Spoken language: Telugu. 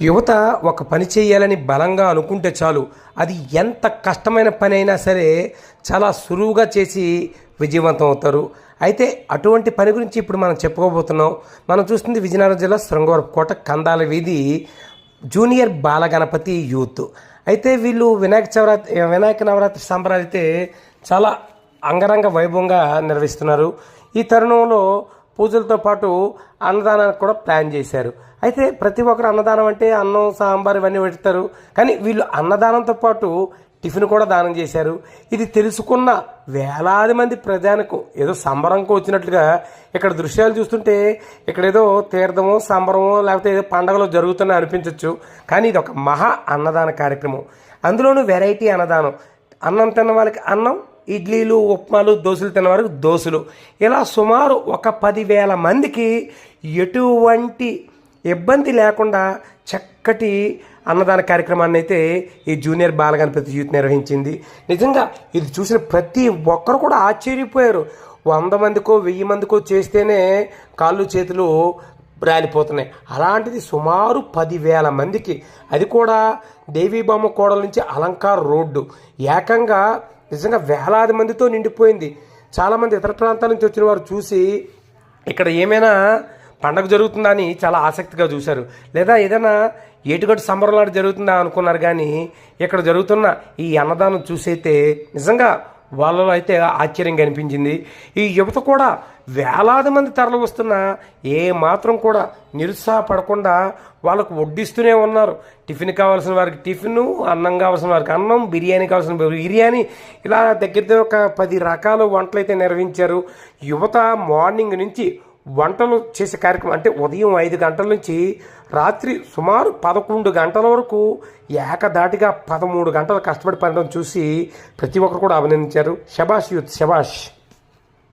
యువత ఒక పని చేయాలని బలంగా అనుకుంటే చాలు. అది ఎంత కష్టమైన పని అయినా సరే చాలా సులువుగా చేసి విజయవంతం అవుతారు. అయితే అటువంటి పని గురించి ఇప్పుడు మనం చెప్పుకోబోతున్నాం. మనం చూస్తుంది విజయనగరం జిల్లా శృంగవరపు కోట కందాల వీధి జూనియర్ బాలగణపతి యూత్. అయితే వీళ్ళు వినాయక చవరాత్రి వినాయక నవరాత్రి సంబరాలు అయితే చాలా అంగరంగ వైభవంగా నిర్వహిస్తున్నారు. ఈ తరుణంలో పూజలతో పాటు అన్నదానానికి కూడా ప్లాన్ చేశారు. అయితే ప్రతి ఒక్కరు అన్నదానం అంటే అన్నం సాంబార్ ఇవన్నీ పెడతారు. కానీ వీళ్ళు అన్నదానంతో పాటు టిఫిన్ కూడా దానం చేశారు. ఇది తెలుసుకున్న వేలాది మంది ప్రజానికి ఏదో సంబరంకు వచ్చినట్లుగా ఇక్కడ దృశ్యాలు చూస్తుంటే ఇక్కడ ఏదో తీర్థమో సంబరమో లేకపోతే ఏదో పండగలో జరుగుతున్నాయి అనిపించవచ్చు కానీ ఇది ఒక మహా అన్నదాన కార్యక్రమం. అందులోనూ వెరైటీ అన్నదానం. అన్నం తిన్న వాళ్ళకి అన్నం ఇడ్లీలు ఉప్మాలు దోశలు తిన్న వారికి దోశలు. ఇలా సుమారు ఒక పదివేల మందికి ఎటువంటి ఇబ్బంది లేకుండా చక్కటి అన్నదాన కార్యక్రమాన్ని అయితే ఈ జూనియర్ బాలగణపతి యూత్ నిర్వహించింది. నిజంగా ఇది చూసిన ప్రతి ఒక్కరు కూడా ఆశ్చర్యపోయారు. వంద మందికో వెయ్యి మందికో చేస్తేనే కాళ్ళు చేతులు రాలిపోతున్నాయి. అలాంటిది సుమారు పదివేల మందికి. అది కూడా దేవీబొమ్మ కోడల నుంచి అలంకార్ రోడ్డు. ఏకంగా నిజంగా వేలాది మందితో నిండిపోయింది. చాలామంది ఇతర ప్రాంతాల నుంచి వచ్చిన వారు చూసి ఇక్కడ ఏమైనా పండగ జరుగుతుందా అని చాలా ఆసక్తిగా చూశారు. లేదా ఏదైనా ఏటుగట్టు సంబరంలాంటి జరుగుతుందా అనుకున్నారు కానీ ఇక్కడ జరుగుతున్న ఈ అన్నదానం చూసైతే నిజంగా వాళ్ళలో అయితే ఆశ్చర్యం కనిపించింది. ఈ యువత కూడా వేలాది మంది తరలి వస్తున్న ఏ మాత్రం కూడా నిరుత్సాహపడకుండా వాళ్ళకు వడ్డిస్తూనే ఉన్నారు. టిఫిన్ కావాల్సిన వారికి టిఫిన్ అన్నం కావాల్సిన వారికి అన్నం బిర్యానీ కావాల్సిన బిర్యానీ. ఇలా దగ్గర ఒక పది రకాల వంటలు అయితే నిర్వహించారు. యువత మార్నింగ్ నుంచి వంటలు చేసే కార్యక్రమం అంటే ఉదయం ఐదు గంటల నుంచి రాత్రి సుమారు పదకొండు గంటల వరకు ఏకదాటిగా పదమూడు గంటలు కష్టపడి పడడం చూసి ప్రతి ఒక్కరు కూడా అభినందించారు. శబాష్ యూత్ శబాష్